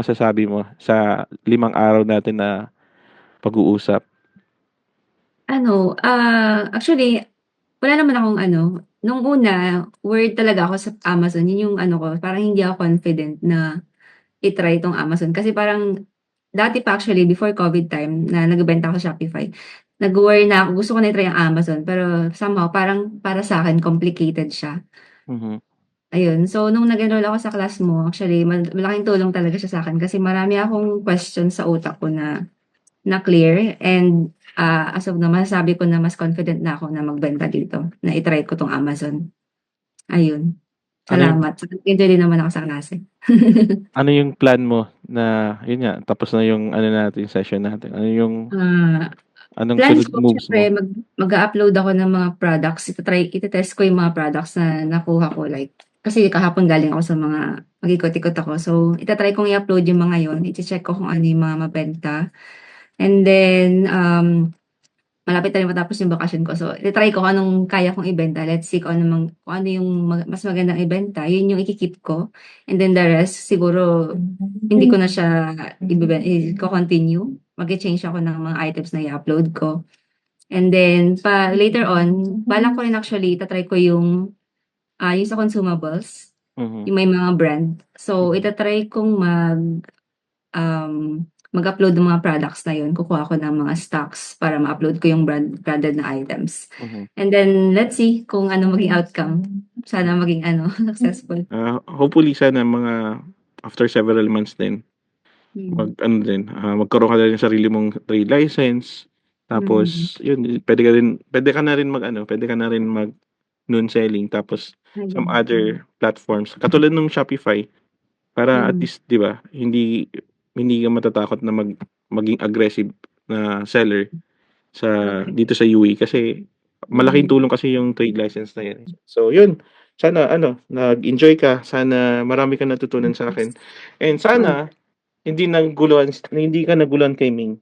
masasabi mo sa limang araw natin na pag-uusap? Ano, ah, actually, wala naman akong ano, nung una, worried talaga ako sa Amazon. Yun yung ano ko, parang hindi ako confident na i-try itong Amazon. Kasi parang, dati pa actually, before COVID time, na nagbebenta ako sa Shopify, nag-worry na ako, gusto ko na i-try ang Amazon. Pero somehow, parang para sa akin, complicated siya. Mhm. Ayun. So, nung nag-enroll ako sa class mo, actually, mal malaking tulong talaga siya sa akin kasi marami akong questions sa utak ko na na clear and, ah, as of now, masasabi ko na mas confident na ako na magbenta dito, na i-try ko 'tong Amazon. Ayun. Ano yung Salamat. Nag-enjoy din naman ako sa klase. ano yung plan mo na yun nga, tapos na yung ano natin, session natin. Ano yung Ah, anong plans sunod ko moves siyempre mo? mag mag-a-upload ako ng mga products. Ita-try ite-test ko yung mga products na nakuha ko like kasi kahapon galing ako sa mga mag-ikot-ikot ako. So, ita-try kong i-upload yung mga yun. Iche-check ko kung ano yung mga mabenta. And then, um, malapit na rin matapos yung bakasyon ko. So, ita-try ko kung anong kaya kong ibenta. Let's see kung ano mang kung ano yung mag mas magandang ibenta, yun yung iki-keep ko. And then the rest, siguro hindi ko na siya ibeben iko-continue. Magche-change ako ng mga items na i-upload ko. And then pa later on, balak ko rin actually ita-try ko yung, ah, yung sa consumables, Mhm. yung may mga brand. So, ita-try kong mag, um, mag-upload ng mga products na yun. Kukuha ako ng mga stocks para ma-upload ko yung brand branded na items. Mhm. And then let's see kung ano maging outcome. Sana maging ano, successful. Ah, hopefully sana mga after several months din, Mm. mag-ano din, ah, magkaroon ka na rin ng sarili mong trade license. Mm. Tapos yun, puwede ka rin puwede ka na rin mag-ano, puwede ka na rin mag noon selling tapos some Ayun, other platforms. Katulad nung Shopify, para at Mm. least 'di ba, hindi hindi ka matatakot na mag maging aggressive na seller sa Okey. dito sa UAE kasi malaking Mm. tulong kasi yung trade license na yan. So yun, sana ano, nag-enjoy ka, sana marami kang natutunan sa'kin, and Mm. sana hindi naguluhan hindi ka naguluhan kay Ming.